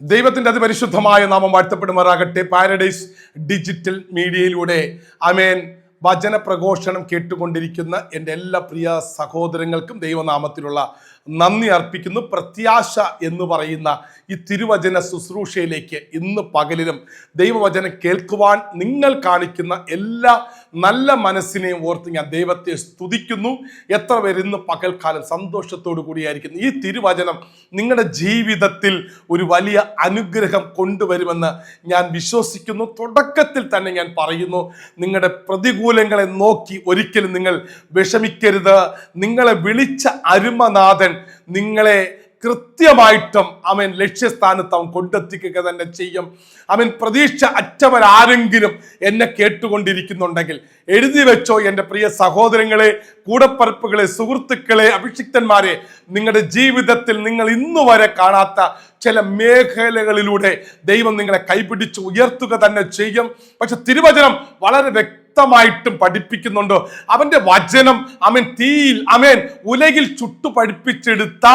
ദൈവത്തിന്റെ അതിപരിശുദ്ധമായ നാമം വാഴ്ത്തപ്പെടുമാറാകട്ടെ. പാരഡൈസ് ഡിജിറ്റൽ മീഡിയയിലൂടെ അമേൻ വചന പ്രഘോഷണം കേട്ടുകൊണ്ടിരിക്കുന്ന എന്റെ എല്ലാ പ്രിയ സഹോദരങ്ങൾക്കും ദൈവനാമത്തിലുള്ള നന്ദി അർപ്പിക്കുന്നു. പ്രത്യാശ എന്ന് പറയുന്ന ഈ തിരുവചന ശുശ്രൂഷയിലേക്ക് ഇന്ന് പകലിലും ദൈവവചനം കേൾക്കുവാൻ നിങ്ങൾ കാണിക്കുന്ന എല്ലാ നല്ല മനസ്സിനെയും ഓർത്ത് ഞാൻ ദൈവത്തെ സ്തുതിക്കുന്നു. എത്ര പേര് ഇന്ന് പകൽക്കാലം സന്തോഷത്തോടു കൂടിയായിരിക്കുന്നു. ഈ തിരുവചനം നിങ്ങളുടെ ജീവിതത്തിൽ ഒരു വലിയ അനുഗ്രഹം കൊണ്ടുവരുമെന്ന് ഞാൻ വിശ്വസിക്കുന്നു. തുടക്കത്തിൽ തന്നെ ഞാൻ പറയുന്നു നിങ്ങളുടെ പ്രതികൂലങ്ങളെ നോക്കി ഒരിക്കലും നിങ്ങൾ വിഷമിക്കരുത്. നിങ്ങളെ വിളിച്ച അരുമനാഥൻ നിങ്ങളെ കൃത്യമായിട്ടും അവൻ ലക്ഷ്യസ്ഥാനത്ത് അവൻ കൊണ്ടെത്തിക്കുക തന്നെ ചെയ്യും. അവൻ പ്രതീക്ഷ അറ്റവരാരെങ്കിലും എന്നെ കേട്ടുകൊണ്ടിരിക്കുന്നുണ്ടെങ്കിൽ എഴുതി വെച്ചോ എന്റെ പ്രിയ സഹോദരങ്ങളെ കൂടപ്പറപ്പുകളെ സുഹൃത്തുക്കളെ അഭിഷിക്തന്മാരെ നിങ്ങളുടെ ജീവിതത്തിൽ നിങ്ങൾ ഇന്നു വരെ കാണാത്ത ചില മേഖലകളിലൂടെ ദൈവം നിങ്ങളെ കൈപിടിച്ച് ഉയർത്തുക തന്നെ ചെയ്യും. പക്ഷെ തിരുവചനം വളരെ വ്യക്തമായിട്ടും പഠിപ്പിക്കുന്നുണ്ട്. അവന്റെ വചനം അമൻ തീയിൽ അമേൻ ഉലകിൽ ചുട്ടു പഠിപ്പിച്ചെടുത്ത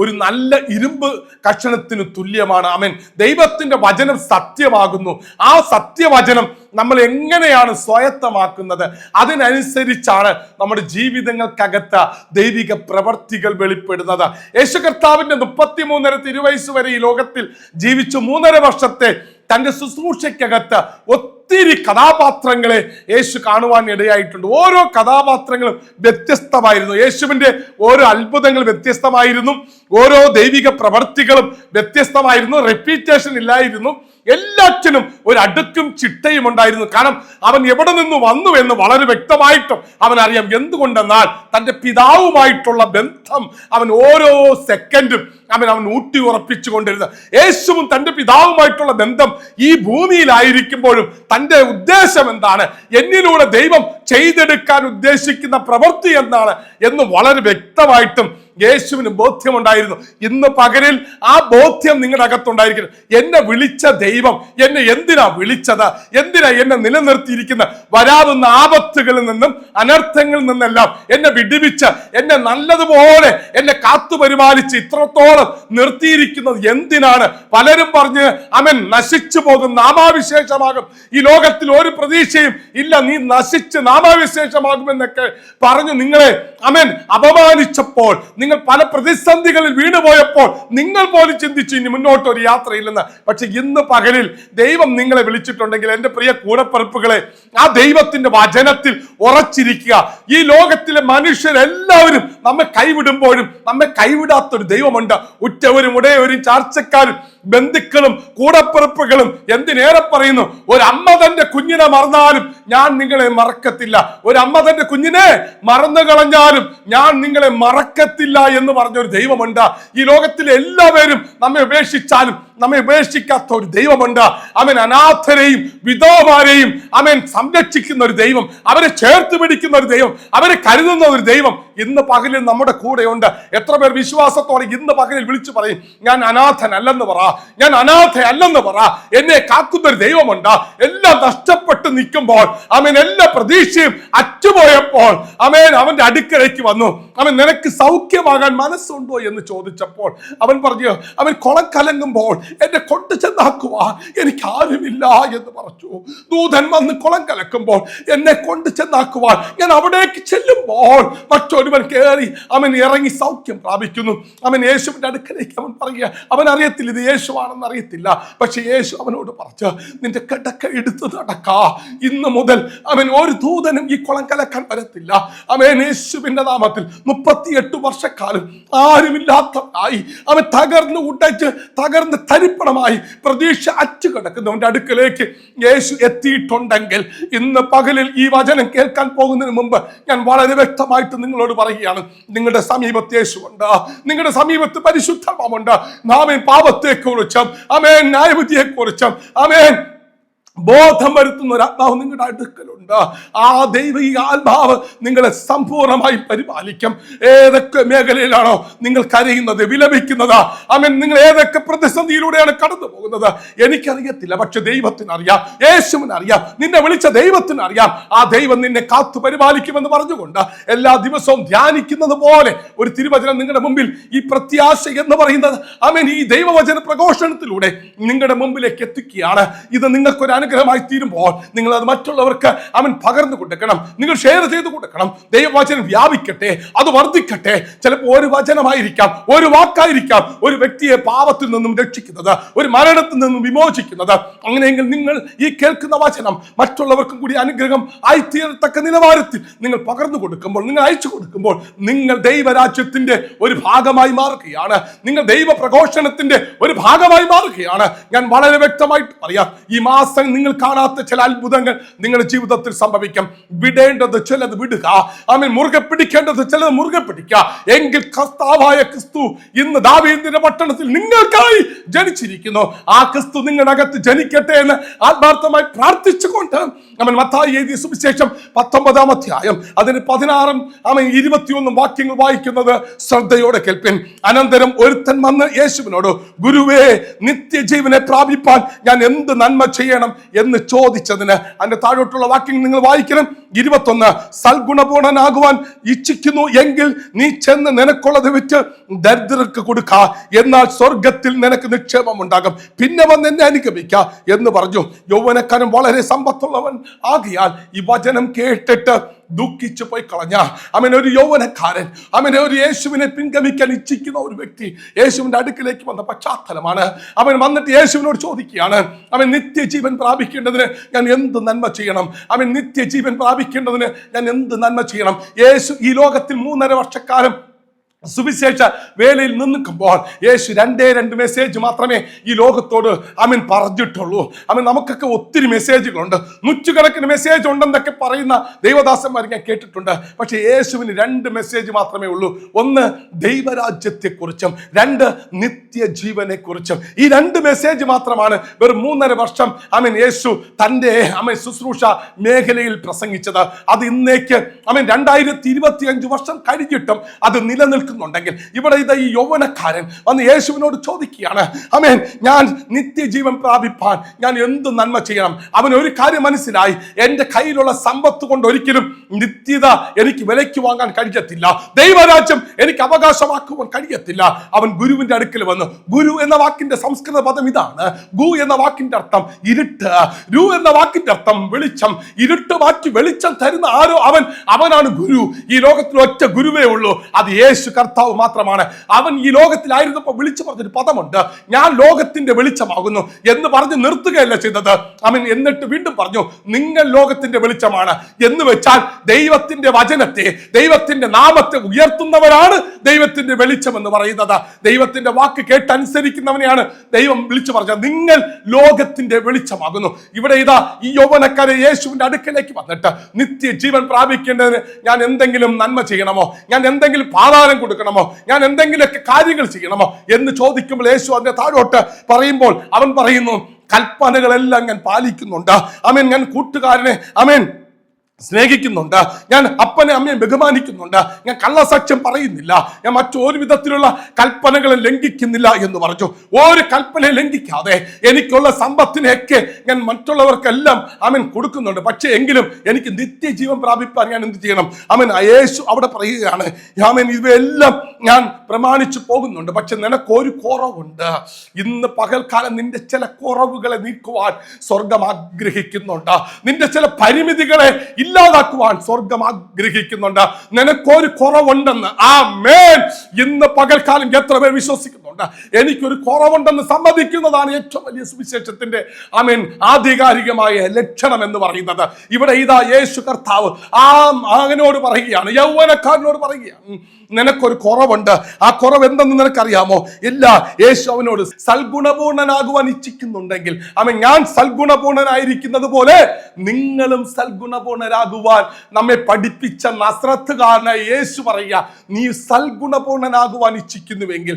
ഒരു നല്ല ഇരുമ്പ് കഷണത്തിന് തുല്യമാണ്. അമൻ ദൈവത്തിന്റെ വചനം സത്യമാകുന്നു. ആ സത്യവചനം നമ്മൾ എങ്ങനെയാണ് സ്വായത്തമാക്കുന്നത്? അതിനനുസരിച്ചാണ് നമ്മുടെ ജീവിതങ്ങൾക്കകത്ത് ദൈവിക പ്രവർത്തികൾ വെളിപ്പെടുന്നത്. യേശു കർത്താവിന്റെ മുപ്പത്തിമൂന്നര തിരുവയസ് വരെ ഈ ലോകത്തിൽ ജീവിച്ചു മൂന്നര വർഷത്തെ തന്റെ ശുശ്രൂഷയ്ക്കകത്ത് ഒത്തിരി കഥാപാത്രങ്ങളെ യേശു കാണുവാൻ ഇടയായിട്ടുണ്ട്. ഓരോ കഥാപാത്രങ്ങളും വ്യത്യസ്തമായിരുന്നു. യേശുവിന്റെ ഓരോ അത്ഭുതങ്ങൾ വ്യത്യസ്തമായിരുന്നു. ഓരോ ദൈവിക പ്രവർത്തികളും വ്യത്യസ്തമായിരുന്നു. റെപ്യൂട്ടേഷൻ ഇല്ലായിരുന്നു. എല്ലാറ്റിനും ഒരു അടുക്കും ചിട്ടയും ഉണ്ടായിരുന്നു. കാരണം അവൻ എവിടെ നിന്ന് വന്നു എന്ന് വളരെ വ്യക്തമായിട്ടും അവൻ അറിയാം എന്തുകൊണ്ടെന്നാൽ തന്റെ പിതാവുമായിട്ടുള്ള ബന്ധം അവൻ ഓരോ സെക്കൻഡും അവൻ അവൻ ഊട്ടി ഉറപ്പിച്ചു കൊണ്ടിരുന്നത് യേശുവും തന്റെ പിതാവുമായിട്ടുള്ള ബന്ധം ഈ ഭൂമിയിലായിരിക്കുമ്പോഴും തന്റെ ഉദ്ദേശം എന്താണ്? എന്നിലൂടെ ദൈവം ചെയ്തെടുക്കാൻ ഉദ്ദേശിക്കുന്ന പ്രവൃത്തി എന്താണ്? എന്ന് വളരെ വ്യക്തമായിട്ടും യേശുവിന് ബോധ്യമുണ്ടായിരുന്നു. ഇന്ന് പകലിൽ ആ ബോധ്യം നിങ്ങളുടെ അകത്തുണ്ടായിരിക്കണം. എന്നെ വിളിച്ച ദൈവം എന്നെ എന്തിനാ വിളിച്ചത്? എന്തിനാ എന്നെ നിലനിർത്തിയിരിക്കുന്ന വരാവുന്ന ആപത്തുകളിൽ നിന്നും അനർത്ഥങ്ങളിൽ നിന്നെല്ലാം എന്നെ വിടിവിച്ച് എന്നെ നല്ലതുപോലെ എന്നെ കാത്തു പരിപാലിച്ച് ഇത്രത്തോളം നിർത്തിയിരിക്കുന്നത് എന്തിനാണ്? പലരും പറഞ്ഞ് അവൻ നശിച്ചു പോകും നാമാവിശേഷമാകും. ഈ ലോകത്തിൽ ഒരു പ്രതീക്ഷയും ഇല്ല നീ നശിച്ച് നാമാവിശേഷമാകുമെന്നൊക്കെ പറഞ്ഞു നിങ്ങളെ അവൻ അപമാനിച്ചപ്പോൾ നിങ്ങൾ പല പ്രതിസന്ധികളിൽ വീണുപോയപ്പോൾ നിങ്ങൾ പോലും ചിന്തിച്ചു ഇനി മുന്നോട്ട് ഒരു യാത്രയില്ലെന്ന്. പക്ഷെ ഇന്ന് പകലിൽ ദൈവം നിങ്ങളെ വിളിച്ചിട്ടുണ്ടെങ്കിൽ എന്റെ പ്രിയ കൂടപ്പറപ്പുകളെ ആ ദൈവത്തിന്റെ വചനത്തിൽ ഉറച്ചിരിക്കുക. ഈ ലോകത്തിലെ മനുഷ്യരെല്ലാവരും നമ്മെ കൈവിടുമ്പോഴും നമ്മെ കൈവിടാത്തൊരു ദൈവമുണ്ട്. ഉറ്റവരും ഉടയവരും ചാർച്ചക്കാരും ബന്ധുക്കളും കൂടപ്പിറപ്പുകളും എന്തിനേറെ പറയുന്നു? ഒരു അമ്മ തന്റെ കുഞ്ഞിനെ മറന്നാലും ഞാൻ നിങ്ങളെ മറക്കത്തില്ല. ഒരു അമ്മ തന്റെ കുഞ്ഞിനെ മറന്നു കളഞ്ഞാലും ഞാൻ നിങ്ങളെ മറക്കത്തില്ല. എന്ന് പറഞ്ഞൊരു ദൈവമുണ്ട്. ഈ ലോകത്തിലെ എല്ലാവരും നമ്മെ ഉപേക്ഷിച്ചാലും നമ്മെ ഉപേക്ഷിക്കാത്ത ഒരു ദൈവമുണ്ട്. അവൻ അനാഥരെയും വിധവമാരെയും അവൻ സംരക്ഷിക്കുന്ന ഒരു ദൈവം അവരെ ചേർത്ത് പിടിക്കുന്ന ഒരു ദൈവം അവരെ കരുതുന്ന ഒരു ദൈവം ഇന്ന് പകലിൽ നമ്മുടെ കൂടെയുണ്ട്. എത്ര പേർ വിശ്വാസത്തോടെ ഇന്ന് പകലിൽ വിളിച്ചു പറയും ഞാൻ അനാഥനല്ലെന്ന് പറ ഞാൻ അനാഥയല്ലെന്ന് പറ എന്നെ കാക്കുന്ന ഒരു ദൈവമുണ്ട്. എല്ലാം നഷ്ടപ്പെട്ട് നിൽക്കുമ്പോൾ അവൻ എല്ലാ പ്രതീക്ഷയും അറ്റുപോയപ്പോൾ അവൻ അവന്റെ അടുക്കലേക്ക് വന്നു. അവൻ നിനക്ക് സൗഖ്യമാകാൻ മനസ്സുണ്ടോ? എന്ന് ചോദിച്ചപ്പോൾ അവൻ പറഞ്ഞു അവൻ കുളം കലങ്ങുമ്പോൾ എന്നെ കൊണ്ടു ചെന്നാക്കുവാൻ എനിക്ക് ആരുമില്ല എന്ന് പറഞ്ഞു ദൂതൻ വന്ന് കുളം കലക്കുമ്പോൾ എന്നെ കൊണ്ടു ചെന്നാക്കുവാൻ ഞാൻ അവിടേക്ക് ചെല്ലുമ്പോൾ മറ്റൊരുവൻ കയറി അവൻ ഇറങ്ങി സൗഖ്യം പ്രാപിക്കുന്നു. അവൻ യേശുവിന്റെ അടുക്കലേക്ക് അവൻ പറയുക അവൻ അറിയത്തില്ല ഇത് യേശുവാണെന്ന് അറിയത്തില്ല. പക്ഷെ യേശു അവനോട് പറഞ്ഞു നിന്റെ കിടക്ക എടുത്തു നടക്കാ. ഇന്ന് മുതൽ അവൻ ഒരു ദൂതനും ഈ കുളം കലക്കാൻ വരത്തില്ല. അവൻ യേശുവിന്റെ നാമത്തിൽ മുപ്പത്തിയെട്ട് വർഷക്കാലം ആരുമില്ലാത്തവനായി. അവൻ തകർന്ന് ഉടച്ച് തകർന്ന് തരിപ്പണമായി പ്രതീക്ഷ അച്ചു കിടക്കുന്നവന്റെ അടുക്കലേക്ക്. യേശു എത്തിയിട്ടുണ്ടെങ്കിൽ ഇന്ന് പകലിൽ ഈ വചനം കേൾക്കാൻ പോകുന്നതിന് മുമ്പ് ഞാൻ വളരെ വ്യക്തമായിട്ട് നിങ്ങളോട് പറയുകയാണ്. നിങ്ങളുടെ സമീപത്ത് യേശുണ്ട് നിങ്ങളുടെ സമീപത്ത് പരിശുദ്ധമുണ്ട് നാമേ പാപത്തെ കുറിച്ചും അമേൻ ന്യായവിധിയെ കുറിച്ചും അമേൻ ബോധം വരുത്തുന്ന ഒരു ആത്മാവ് നിങ്ങളുടെ അടുക്കലുണ്ട്. ആ ദൈവിക ആത്മാവ് നിങ്ങളെ സമ്പൂർണമായി പരിപാലിക്കും. ഏതൊക്കെ മേഖലയിലാണോ നിങ്ങൾ കരയുന്നത് വിലപിക്കുന്നത് അവൻ നിങ്ങൾ ഏതൊക്കെ പ്രതിസന്ധിയിലൂടെയാണ് കടന്നു പോകുന്നത് എനിക്കറിയത്തില്ല പക്ഷെ ദൈവത്തിന് അറിയാം യേശുവിന് അറിയാം നിന്നെ വിളിച്ച ദൈവത്തിന് അറിയാം ആ ദൈവം നിന്നെ കാത്തു പരിപാലിക്കുമെന്ന് പറഞ്ഞുകൊണ്ട് എല്ലാ ദിവസവും ധ്യാനിക്കുന്നത് പോലെ ഒരു തിരുവചനം നിങ്ങളുടെ മുമ്പിൽ ഈ പ്രത്യാശ എന്ന് പറയുന്നത് അവൻ ഈ ദൈവവചന പ്രഘോഷണത്തിലൂടെ നിങ്ങളുടെ മുമ്പിലേക്ക് എത്തിക്കുകയാണ്. ഇത് നിങ്ങൾക്കൊരു അനുഗ്രഹമായി തീരുമ്പോൾ നിങ്ങൾ അത് മറ്റുള്ളവർക്ക് അവൻ പകർന്നു കൊടുക്കണം. നിങ്ങൾ ഷെയർ ചെയ്ത് കൊടുക്കണം. ദൈവവചനം വ്യാപിക്കട്ടെ അത് വർദ്ധിക്കട്ടെ. ചിലപ്പോൾ ഒരു വചനമായിരിക്കാം ഒരു വാക്കായിരിക്കാം ഒരു വ്യക്തിയെ പാപത്തിൽ നിന്നും രക്ഷിക്കുന്നത് ഒരു മരണത്തിൽ നിന്നും വിമോചിക്കുന്നത്. അങ്ങനെയെങ്കിൽ നിങ്ങൾ ഈ കേൾക്കുന്ന വചനം മറ്റുള്ളവർക്കും കൂടി അനുഗ്രഹം ആയിത്തീരത്തക്ക നിലവാരത്തിൽ നിങ്ങൾ പകർന്നു കൊടുക്കുമ്പോൾ നിങ്ങൾ അയച്ചു കൊടുക്കുമ്പോൾ നിങ്ങൾ ദൈവരാജ്യത്തിന്റെ ഒരു ഭാഗമായി മാറുകയാണ്. നിങ്ങൾ ദൈവ പ്രഘോഷണത്തിന്റെ ഒരു ഭാഗമായി മാറുകയാണ്. ഞാൻ വളരെ വ്യക്തമായിട്ട് പറയാം ഈ മാസം നിങ്ങൾ കാണാത്ത ചില അത്ഭുതങ്ങൾ നിങ്ങളുടെ ജീവിതത്തിൽ സംഭവിക്കും. വിടേണ്ടത് ചിലത് വിടുക. ആമീൻ. മുറുകെ പിടിക്കേണ്ടത് ചിലത് മുറുകെ പിടിക്കുക. എങ്കിൽ കർത്താവായ ക്രിസ്തു ഇന്ന് ദാവീദിന്റെ പട്ടണത്തിൽ നിങ്ങൾക്കായി ജനിച്ചിരിക്കുന്നു. ആ ക്രിസ്തു നിങ്ങളുടെ അകത്ത് ജനിക്കട്ടെ എന്ന് ആത്മാർത്ഥമായി പ്രാർത്ഥിച്ചുകൊണ്ട് നമ്മൾ മത്തായി എഴുതിയ സുവിശേഷം പത്തൊമ്പതാം അധ്യായം അതിന് പതിനാറും അവൻ ഇരുപത്തിയൊന്നും വാക്യങ്ങൾ വായിക്കുന്നത് ശ്രദ്ധയോടെ കേൾപ്പിൻ. അനന്തരം ഒരുത്തൻ വന്ന് യേശുവിനോട് ഗുരുവേ നിത്യജീവനെ പ്രാപിപ്പാൻ ഞാൻ എന്ത് നന്മ ചെയ്യണം? എന്ന് ചോദിച്ചതിന് അതിന്റെ താഴോട്ടുള്ള വാക്യങ്ങൾ നിങ്ങൾ വായിക്കണം. ഇരുപത്തൊന്ന് സൽഗുണപൂർണനാകുവാൻ ഇച്ഛിക്കുന്നു എങ്കിൽ നീ ചെന്ന് നിനക്കുള്ളത് വിറ്റ് ദരിദ്രർക്ക് കൊടുക്ക. എന്നാൽ സ്വർഗത്തിൽ നിനക്ക് നിക്ഷേപം ഉണ്ടാകും പിന്നെ വന്ന് എന്നെ അനുഗമിക്ക എന്ന് പറഞ്ഞു. യൗവനക്കാരൻ വളരെ സമ്പത്തുള്ളവൻ ആകിയാൽ ഈ വചനം കേട്ടിട്ട് ദുഃഖിച്ചു പോയി കളഞ്ഞ അവൻ ഒരു യൗവനക്കാരൻ അവനെ ഒരു യേശുവിനെ പിൻഗമിക്കാൻ ഇച്ഛിക്കുന്ന ഒരു വ്യക്തി യേശുവിന്റെ അടുക്കിലേക്ക് വന്ന പശ്ചാത്തലമാണ്. അവൻ വന്നിട്ട് യേശുവിനോട് ചോദിക്കുകയാണ് അവൻ നിത്യജീവൻ പ്രാപിക്കേണ്ടതിന് ഞാൻ എന്ത് നന്മ ചെയ്യണം? അവൻ നിത്യജീവൻ പ്രാപിക്കേണ്ടതിന് ഞാൻ എന്ത് നന്മ ചെയ്യണം? യേശു ഈ ലോകത്തിൽ മൂന്നര വർഷക്കാലം സുവിശേഷ വേലയിൽ നിൽക്കുമ്പോൾ യേശു രണ്ടേ രണ്ട് മെസ്സേജ് മാത്രമേ ഈ ലോകത്തോട് അമീൻ പറഞ്ഞിട്ടുള്ളൂ. അമീൻ നമുക്കൊക്കെ ഒത്തിരി മെസ്സേജുകളുണ്ട് നൂറ്റുകണക്കിന് മെസ്സേജ് ഉണ്ടെന്നൊക്കെ പറയുന്ന ദൈവദാസന്മാർ ഞാൻ കേട്ടിട്ടുണ്ട്. പക്ഷേ യേശുവിന് രണ്ട് മെസ്സേജ് മാത്രമേ ഉള്ളൂ. ഒന്ന് ദൈവരാജ്യത്തെക്കുറിച്ചും രണ്ട് നിത്യജീവനെക്കുറിച്ചും. ഈ രണ്ട് മെസ്സേജ് മാത്രമാണ് വെറും മൂന്നര വർഷം അമീൻ യേശു തന്റെ അമീൻ ശുശ്രൂഷ മേഖലയിൽ പ്രസംഗിച്ചത്. അത് ഇന്നേക്ക് അമീൻ രണ്ടായിരത്തി ഇരുപത്തി അഞ്ച് വർഷം കഴിഞ്ഞിട്ടും അത് നിലനിൽക്കുന്നുണ്ടെങ്കിൽ ഇവിടെ ഇത് ഈ യൗവനക്കാരൻ വന്ന് യേശുവിനോട് ചോദിക്കുകയാണ് അമേൻ ഞാൻ നിത്യജീവൻ പ്രാപിപ്പാൻ ഞാൻ എന്ത് നന്മ ചെയ്യണം? അവൻ ഒരു കാര്യം മനസ്സിലായി എന്റെ കയ്യിലുള്ള സമ്പത്ത് കൊണ്ട് ഒരിക്കലും നിത്യത എനിക്ക് വിലയ്ക്ക് വാങ്ങാൻ കഴിയത്തില്ല. ദൈവരാജ്യം എനിക്ക് അവകാശമാക്കുവാൻ കഴിയത്തില്ല. അവൻ ഗുരുവിന്റെ അടുക്കൽ വന്നു ഗുരു എന്ന വാക്കിന്റെ സംസ്കൃത പദം ഇതാണ്. ഗു എന്ന വാക്കിന്റെ അർത്ഥം ഇരുട്ട്. രു എന്ന വാക്കിന്റെ അർത്ഥം വെളിച്ചം. ഇരുട്ട് മാറ്റി വെളിച്ചം തരുന്ന ആരോ അവൻ. അവനാണ് ഗുരു. ഈ ലോകത്തിൽ ഒറ്റ ഗുരുവേ ഉള്ളൂ. അത് യേശു കർത്താവ് മാത്രമാണ്. അവൻ ഈ ലോകത്തിലായിരുന്നപ്പോൾ വിളിച്ചു പറഞ്ഞൊരു പദമുണ്ട്. ഞാൻ ലോകത്തിന്റെ വെളിച്ചമാകുന്നു എന്ന് പറഞ്ഞ് നിർത്തുകയല്ല ചെയ്തത്. അവൻ എന്നിട്ട് വീണ്ടും പറഞ്ഞു നിങ്ങൾ ലോകത്തിന്റെ വെളിച്ചമാണ്. എന്ന് വെച്ചാൽ ദൈവത്തിന്റെ വചനത്തെ ദൈവത്തിന്റെ നാമത്തെ ഉയർത്തുന്നവരാണ് ദൈവത്തിന്റെ വെളിച്ചം എന്ന് പറയുന്നത്. ദൈവത്തിന്റെ വാക്ക് കേട്ടനുസരിക്കുന്നവനെയാണ് ദൈവം വിളിച്ചു പറഞ്ഞത്. നിങ്ങൾ ലോകത്തിന്റെ വെളിച്ചമാകുന്നു. ഇവിടെ ഇതാ ഈ യൗവനക്കാരെ യേശുവിന്റെ അടുക്കലേക്ക് വന്നിട്ട് നിത്യ ജീവൻ പ്രാപിക്കേണ്ടതിന് ഞാൻ എന്തെങ്കിലും നന്മ ചെയ്യണമോ? ഞാൻ എന്തെങ്കിലും പാതാരം കൊടുക്കണമോ? ഞാൻ എന്തെങ്കിലുമൊക്കെ കാര്യങ്ങൾ ചെയ്യണമോ? എന്ന് ചോദിക്കുമ്പോൾ യേശു അതിന്റെ താഴോട്ട് പറയുമ്പോൾ അവൻ പറയുന്നു കൽപ്പനകളെല്ലാം ഞാൻ പാലിക്കുന്നുണ്ട്. അമീൻ ഞാൻ കൂട്ടുകാരനെ അമേൻ സ്നേഹിക്കുന്നുണ്ട്. ഞാൻ അപ്പനെ അമ്മയെ ബഹുമാനിക്കുന്നുണ്ട്. ഞാൻ കള്ളസാക്ഷ്യം പറയുന്നില്ല. ഞാൻ മറ്റൊരു വിധത്തിലുള്ള കൽപ്പനകളെ ലംഘിക്കുന്നില്ല എന്ന് പറഞ്ഞു. ഒരു കൽപ്പന ലംഘിക്കാതെ എനിക്കുള്ള സമ്പത്തിനെയൊക്കെ ഞാൻ മറ്റുള്ളവർക്കെല്ലാം അവൻ കൊടുക്കുന്നുണ്ട്. പക്ഷേ എങ്കിലും എനിക്ക് നിത്യജീവൻ പ്രാപിപ്പാൻ ഞാൻ എന്ത് ചെയ്യണം? അവൻ യേശു അവിടെ പറയുകയാണ് അവൻ ഇവയെല്ലാം ഞാൻ പ്രമാണിച്ചു പോകുന്നുണ്ട്. പക്ഷെ നിനക്കൊരു കുറവുണ്ട്. ഇന്ന് പകൽക്കാലം നിന്റെ ചില കുറവുകളെ നീക്കുവാൻ സ്വർഗം ആഗ്രഹിക്കുന്നുണ്ട്. നിന്റെ ചില പരിമിതികളെ ഇല്ലാതാക്കുവാൻ സ്വർഗം ആഗ്രഹിക്കുന്നുണ്ട്. നിനക്കൊരു കുറവുണ്ടെന്ന്. ആ മേൻ ഇന്ന് പകൽക്കാലം എത്ര പേർ വിശ്വസിക്കുന്നുണ്ട് എനിക്കൊരു കുറവുണ്ടെന്ന് സമ്മതിക്കുന്നതാണ് ഏറ്റവും വലിയ സുവിശേഷത്തിന്റെ ആമേൻ ആധികാരികമായ ലക്ഷണം എന്ന് പറയുന്നത്. ഇവിടെ ഇതാ യേശു കർത്താവ് ആ മകനോട് പറയുകയാണ് യൗവനക്കാരനോട് പറയുകയാണ് നിനക്കൊരു കുറവുണ്ട്. ആ കുറവ് എന്തെന്ന് നിനക്കറിയാമോ? ഇല്ല യേശു അവനോട് സൽഗുണപൂർണനാകുവാൻ ഇച്ഛിക്കുന്നുണ്ടെങ്കിൽ അവൻ ഞാൻ സൽഗുണപൂർണനായിരിക്കുന്നത് പോലെ നിങ്ങളും സൽഗുണപൂർണരാകുവാൻ. നമ്മെ പഠിപ്പിച്ച നസ്രത്തുകാരനായ യേശു പറയുക നീ സൽഗുണപൂർണനാകുവാൻ ഇച്ഛിക്കുന്നുവെങ്കിൽ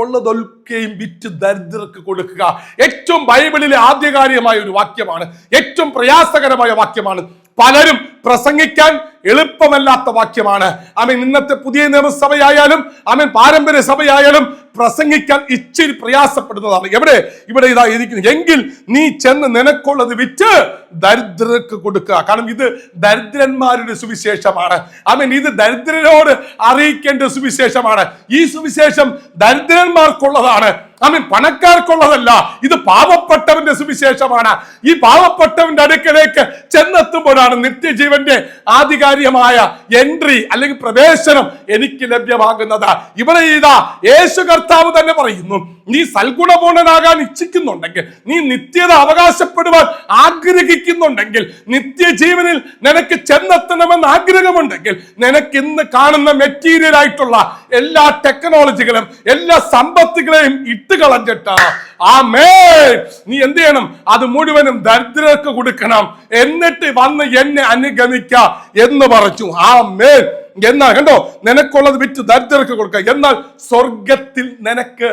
നിനക്കുള്ളതൊക്കെയും വിറ്റ് ദരിദ്രർക്ക് കൊടുക്കുക. ഏറ്റവും ബൈബിളിലെ ആദ്യകാര്യമായ ഒരു വാക്യമാണ്. ഏറ്റവും പ്രയാസകരമായ വാക്യമാണ്. പലരും പ്രസംഗിക്കാൻ എളുപ്പമല്ലാത്ത വാക്യമാണ്. ആമീൻ ഇന്നത്തെ പുതിയ നിയമസഭയായാലും ആമീൻ പാരമ്പര്യ സഭയായാലും പ്രസംഗിക്കാൻ ഇച്ചിരി പ്രയാസപ്പെടുന്നതാണ്. എവിടെ? ഇവിടെ ഇതാ ഇരിക്കുന്നു. എങ്കിൽ നീ ചെന്ന് നിനക്കുള്ളത് വിറ്റ് ദരിദ്രർക്ക് കൊടുക്കുക. കാരണം ഇത് ദരിദ്രന്മാരുടെ സുവിശേഷമാണ്. ആമീൻ ഇത് ദരിദ്രരോട് അറിയിക്കേണ്ട സുവിശേഷമാണ്. ഈ സുവിശേഷം ദരിദ്രന്മാർക്കുള്ളതാണ്. ആമൻ. പണക്കാർക്കുള്ളതല്ല ഇത് പാവപ്പെട്ടവന്റെ സുവിശേഷമാണ്. ഈ പാവപ്പെട്ടവന്റെ അടുക്കലേക്ക് ചെന്നെത്തുമ്പോഴാണ് നിത്യജീവന്റെ ആധികാരികമായ എൻട്രി അല്ലെങ്കിൽ പ്രവേശനം എനിക്ക് ലഭ്യമാകുന്നത്. ഇവിടെ ഇതാ യേശു കർത്താവ് തന്നെ പറയുന്നു നീ സൽഗുണപൂർണനാകാൻ ഇച്ഛിക്കുന്നുണ്ടെങ്കിൽ നീ നിത്യത അവകാശപ്പെടുവാൻ ആഗ്രഹിക്കുന്നുണ്ടെങ്കിൽ നിത്യജീവനിൽ നിനക്ക് ചെന്നെത്തണമെന്ന് ആഗ്രഹമുണ്ടെങ്കിൽ നിനക്ക് ഇന്ന് കാണുന്ന മെറ്റീരിയൽ ആയിട്ടുള്ള എല്ലാ ടെക്നോളജികളും എല്ലാ സമ്പത്തുകളെയും ഇട്ട് കളഞ്ഞിട്ട് ആ മേ നീ എന്ത് ചെയ്യണം? അത് മുഴുവനും ദരിദ്രർക്ക് കൊടുക്കണം. എന്നിട്ട് വന്ന് എന്നെ അനുഗമിക്ക എന്ന് പറഞ്ഞു. ആ എന്നാൽ കണ്ടോ നിനക്കുള്ളത് വിറ്റ് ദരിദ്രർക്ക് കൊടുക്കുക എന്നാൽ സ്വർഗത്തിൽ നിനക്ക്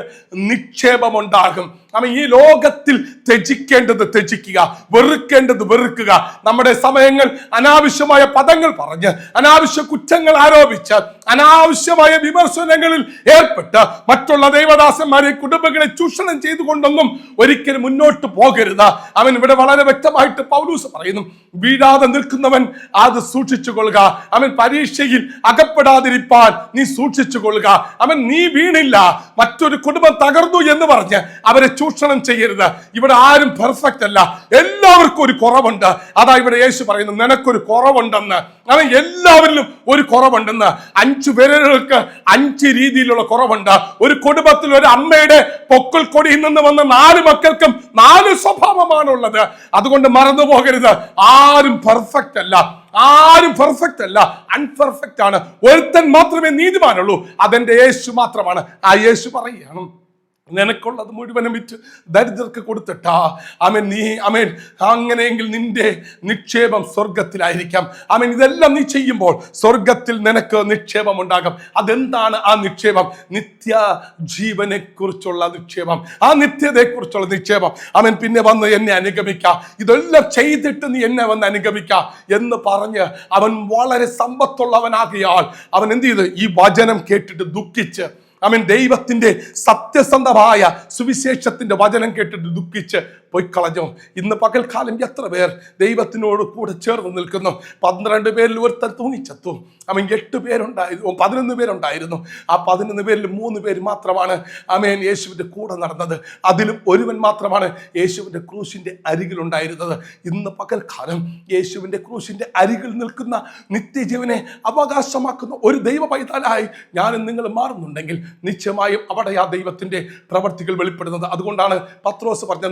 നിക്ഷേപമുണ്ടാകും. അവൻ ഈ ലോകത്തിൽ ത്യജിക്കേണ്ടത് ത്യജിക്കുക വെറുക്കേണ്ടത് വെറുക്കുക. നമ്മുടെ സമയങ്ങൾ അനാവശ്യമായ പദങ്ങൾ പറഞ്ഞ് അനാവശ്യ കുറ്റങ്ങൾ ആരോപിച്ച് അനാവശ്യമായ വിമർശനങ്ങളിൽ ഏർപ്പെട്ട് മറ്റുള്ള ദൈവദാസന്മാരെ കുടുംബങ്ങളെ ചൂഷണം ചെയ്തുകൊണ്ടൊന്നും ഒരിക്കലും മുന്നോട്ട് പോകരുത്. അവൻ ഇവിടെ വളരെ വ്യക്തമായിട്ട് പൗലൂസ് പറയുന്നു വീഴാതെ നിൽക്കുന്നവൻ അത് സൂക്ഷിച്ചു കൊള്ളുക അവൻ പരീക്ഷയിൽ അകപ്പെടാതിരിപ്പാൻ നീ സൂക്ഷിച്ചു കൊള്ളുക അവൻ നീ വീണില്ല മറ്റൊരു കുടുംബം തകർന്നു എന്ന് പറഞ്ഞ് അവരെ ചൂഷണം ചെയ്യരുത്. ഇവിടെ ആരും പെർഫെക്റ്റ് അല്ല. എല്ലാവർക്കും ഒരു കുറവുണ്ട്. അതാ ഇവിടെ യേശു പറയുന്നു നിനക്കൊരു കുറവുണ്ടെന്ന്. അവൻ എല്ലാവരിലും ഒരു കുറവുണ്ടെന്ന്. അഞ്ചു പേരുകൾക്ക് അഞ്ച് രീതിയിലുള്ള കുറവുണ്ട്. ഒരു കുടുംബത്തിൽ ഒരു അമ്മയുടെ പൊക്കൽ കൊടിയിൽ നിന്ന് വന്ന നാല് മക്കൾക്കും നാല് സ്വഭാവമാണുള്ളത്. അതുകൊണ്ട് മറന്നു പോകരുത്. ആരും പെർഫെക്റ്റ് അല്ല. ആരും പെർഫെക്റ്റ് അല്ല. അൺപെർഫെക്റ്റ് ആണ്. ഒരുത്തൻ മാത്രമേ നീതിമാനുള്ളൂ. അതെന്റെ യേശു മാത്രമാണ്. ആ യേശു പറയുകയാണ്. നിനക്കുള്ളത് മുഴുവനും വിറ്റ് ദരിദ്രർക്ക് കൊടുത്തിട്ടാ. അമൻ നീ അമേൻ അങ്ങനെയെങ്കിൽ നിന്റെ നിക്ഷേപം സ്വർഗത്തിലായിരിക്കാം അമൻ ഇതെല്ലാം നീ ചെയ്യുമ്പോൾ സ്വർഗത്തിൽ നിനക്ക് നിക്ഷേപം ഉണ്ടാകും. അതെന്താണ് ആ നിക്ഷേപം? നിത്യ ജീവനെ കുറിച്ചുള്ള നിക്ഷേപം. ആ നിത്യതയെക്കുറിച്ചുള്ള നിക്ഷേപം. ആമേൻ പിന്നെ വന്ന് എന്നെ അനുഗമിക്ക. ഇതെല്ലാം ചെയ്തിട്ട് നീ എന്നെ വന്ന് അനുഗമിക്ക എന്ന് പറഞ്ഞ് അവൻ വളരെ സമ്പത്തുള്ളവനാകിയാൽ അവൻ എന്ത് ചെയ്ത്? ഈ വചനം കേട്ടിട്ട് ദുഃഖിച്ച് അവൻ ദൈവത്തിന്റെ സത്യസന്ധമായ സുവിശേഷത്തിന്റെ വചനം കേട്ടിട്ട് ദുഃഖിച്ച് പൊയ്ക്കളഞ്ഞു ഇന്ന് പകൽക്കാലം എത്ര പേർ ദൈവത്തിനോട് കൂടെ ചേർന്ന് നിൽക്കുന്നു? പന്ത്രണ്ട് പേരിൽ ഒരുത്തൻ തൂങ്ങിച്ചെത്തു. അമീൻ എട്ട് പേരുണ്ടായിരുന്നു പതിനൊന്ന് പേരുണ്ടായിരുന്നു. ആ പതിനൊന്ന് പേരിൽ മൂന്ന് പേര് മാത്രമാണ് അമേൻ യേശുവിന്റെ കൂടെ നടന്നത്. അതിലും ഒരുവൻ മാത്രമാണ് യേശുവിന്റെ ക്രൂശിന്റെ അരികിലുണ്ടായിരുന്നത്. ഇന്ന് പകൽക്കാലം യേശുവിന്റെ ക്രൂശിന്റെ അരികിൽ നിൽക്കുന്ന നിത്യജീവനെ അവകാശമാക്കുന്ന ഒരു ദൈവ പൈതാലായി ഞാനും നിങ്ങൾ മാറുന്നുണ്ടെങ്കിൽ നിശ്ചയമായും അവിടെ ആ ദൈവത്തിന്റെ പ്രവർത്തികൾ വെളിപ്പെടുന്നത്. അതുകൊണ്ടാണ് പത്രോസ് പറഞ്ഞ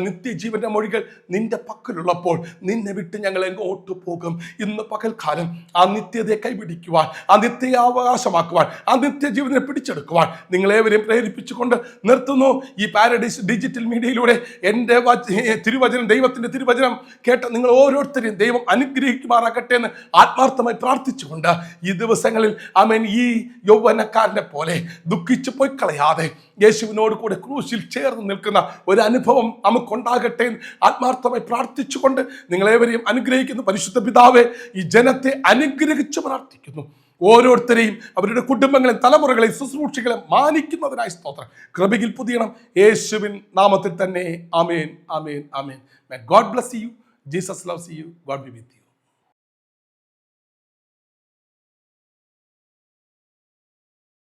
നിത്യജീവന്റെ മൊഴികൾ നിന്റെ പക്കലുള്ളപ്പോൾ നിന്നെ വിട്ട് ഞങ്ങൾ എങ്ങോട്ട് പോകും ഇന്ന് പകൽക്കാലം ആ നിത്യതയെ കൈപിടിക്കുവാൻ ആ നിത്യയെ അവകാശമാക്കുവാൻ ആ നിത്യജീവനെ പിടിച്ചെടുക്കുവാൻ നിങ്ങളേവരെയും പ്രേരിപ്പിച്ചുകൊണ്ട് നിർത്തുന്നു. ഈ പാരഡൈസ് ഡിജിറ്റൽ മീഡിയയിലൂടെ എന്റെ വച- തിരുവചനം ദൈവത്തിന്റെ തിരുവചനം കേട്ട നിങ്ങൾ ഓരോരുത്തരെയും ദൈവം അനുഗ്രഹിക്കുമാറാകട്ടെ എന്ന് ആത്മാർത്ഥമായി പ്രാർത്ഥിച്ചുകൊണ്ട് ഈ ദിവസങ്ങളിൽ ആമേൻ ഈ യൗവനക്കാരനെ പോലെ ദുഃഖിച്ചു പോയി കളയാതെ യേശുവിനോട് കൂടെ ക്രൂശിൽ ചേർന്ന് നിൽക്കുന്ന ഒരു അനുഭവം നമുക്കുണ്ടാകട്ടെ. എന്ന് ആത്മാർത്ഥമായി പ്രാർത്ഥിച്ചുകൊണ്ട് നിങ്ങളേവരെയും അനുഗ്രഹിക്കുന്നു. പരിശുദ്ധ പിതാവെ ഈ ജനത്തെ അനുഗ്രഹിച്ചു പ്രാർത്ഥിക്കുന്നു. ഓരോരുത്തരെയും അവരുടെ കുടുംബങ്ങളെയും തലമുറകളെയും ശുശ്രൂഷികളെ മാനിക്കുന്നതിനായി സ്തോത്രം. കൃപയിൽ പുതിയണം. യേശുവിൻ നാമത്തിൽ തന്നെ. ആമേൻ ആമേൻ ആമേൻ. God bless you Jesus loves you God be with you